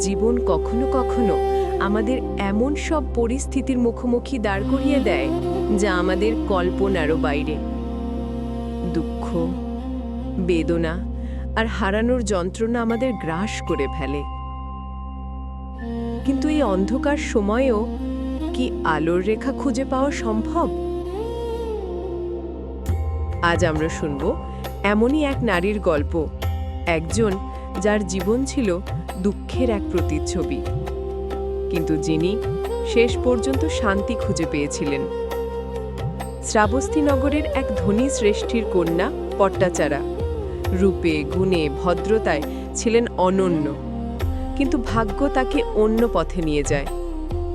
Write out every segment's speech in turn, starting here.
জীবন কখনো কখনো আমাদের এমন সব পরিস্থিতির মুখোমুখি দাঁড় করিয়ে দেয় যা আমাদের কল্পনারও বাইরে। দুঃখ, বেদনা আর হারানোর যন্ত্রণা আমাদের গ্রাস করে ফেলে। কিন্তু এই অন্ধকার সময়েও কি আলোর রেখা খুঁজে পাওয়া সম্ভব? আজ আমরা শুনব এমনই এক নারীর গল্প, একজন যার জীবন ছিল দুঃখের এক প্রতিচ্ছবি। কিন্তু যিনি শেষ পর্যন্ত শান্তি খুঁজে পেয়েছিলেন। শ্রাবস্তী নগরের এক ধনী শ্রেষ্ঠীর কন্যা পট্টাচারা রূপে, গুণে, ভদ্রতায় ছিলেন অনন্য। কিন্তু ভাগ্য তাকে অন্য পথে নিয়ে যায়।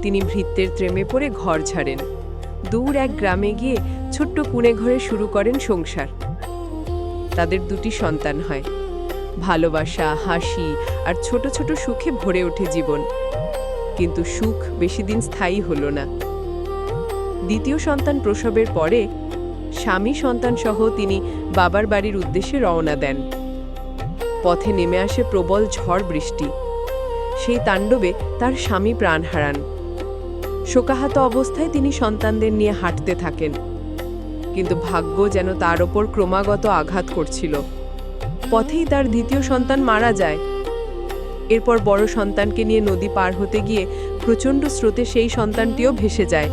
তিনি ভৃত্যের প্রেমে পড়ে ঘর ছাড়েন। দূর এক গ্রামে গিয়ে ছোট্ট কুঁড়ে ঘরে শুরু করেন সংসার। তাদের দুটি সন্তান হয়। ভালোবাসা, হাসি আর ছোট ছোট সুখে ভরে ওঠে জীবন। কিন্তু সুখ বেশি দিন স্থায়ী হলো না। দ্বিতীয় সন্তান প্রসবের পরে স্বামী সন্তান সহ তিনি বাবার বাড়ির উদ্দেশ্যে রওনা দেন। পথে নেমে আসে প্রবল ঝড় বৃষ্টি। সেই তাণ্ডবে তার স্বামী প্রাণ হারান। শোকাহত অবস্থায় তিনি সন্তানদের নিয়ে হাঁটতে থাকেন। কিন্তু ভাগ্য যেন তার ওপর ক্রমাগত আঘাত করছিল। পথেই তার দ্বিতীয় সন্তান মারা যায়। এরপর বড় সন্তানকে নিয়ে নদী পার হতে গিয়ে প্রচণ্ড স্রোতে সেই সন্তানটিও ভেসে যায়।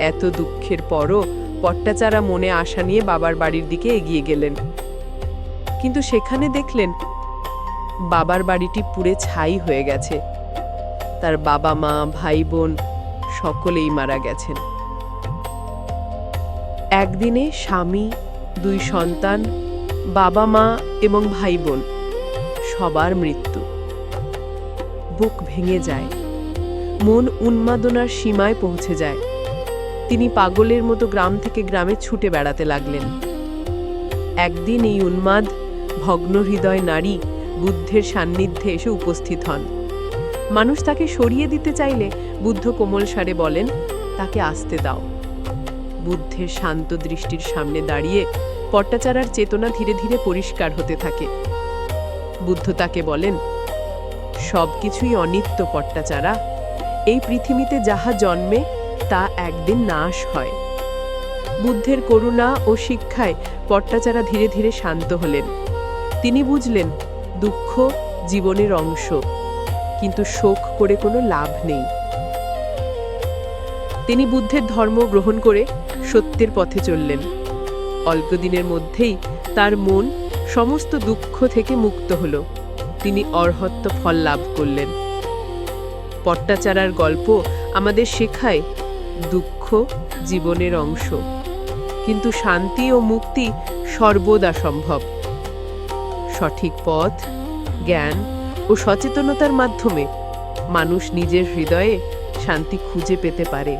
এত দুঃখের পরও পট্টাচারা মনে আশা নিয়ে বাবার বাড়ির দিকে এগিয়ে গেলেন। কিন্তু সেখানে দেখলেন, বাবার বাড়িটি পুড়ে ছাই হয়ে গেছে। তার বাবা মা, ভাই বোন সকলেই মারা গেছেন। একদিনে স্বামী, দুই সন্তান বাবা মা এবং ভাই বোন সবার মৃত্যু। বুক ভেঙে যায়। মন উন্মাদনার সীমায় পৌঁছে যায়। তিনি পাগলের মতো গ্রাম থেকে গ্রামে ছুটে বেড়াতে লাগলেন। একদিন এই উন্মাদ, ভগ্ন হৃদয় নারী বুদ্ধের সান্নিধ্যে এসে উপস্থিত হন। মানুষ তাকে সরিয়ে দিতে চাইলে বুদ্ধ কোমল সারে বলেন, তাকে আসতে দাও। বুদ্ধের শান্ত দৃষ্টির সামনে দাঁড়িয়ে পট্টাচারার চেতনা ধীরে ধীরে পরিষ্কার হতে থাকে। বুদ্ধ তাকে বলেন, সব কিছুই অনিত্য পট্টাচারা। এই পৃথিবীতে যাহা জন্মে, তা একদিন নাশ হয়। বুদ্ধের করুণা ও শিক্ষায় পট্টাচারা ধীরে ধীরে শান্ত হলেন। তিনি বুঝলেন, দুঃখ জীবনের অংশ, কিন্তু শোক করে কোনো লাভ নেই। তিনি বুদ্ধের ধর্ম গ্রহণ করে সত্যের পথে চললেন। অল্পদিনের মধ্যেই তার মন সমস্ত দুঃখ থেকে মুক্ত হল। তিনি অর্হত্ব ফল লাভ করলেন। পট্টাচারার গল্প আমাদের শেখায় দুঃখ জীবনের অংশ। কিন্তু শান্তি ও মুক্তি সর্বদা সম্ভব। সঠিক পথ, জ্ঞান ও সচেতনতার মাধ্যমে মানুষ নিজের হৃদয়ে শান্তি খুঁজে পেতে পারে।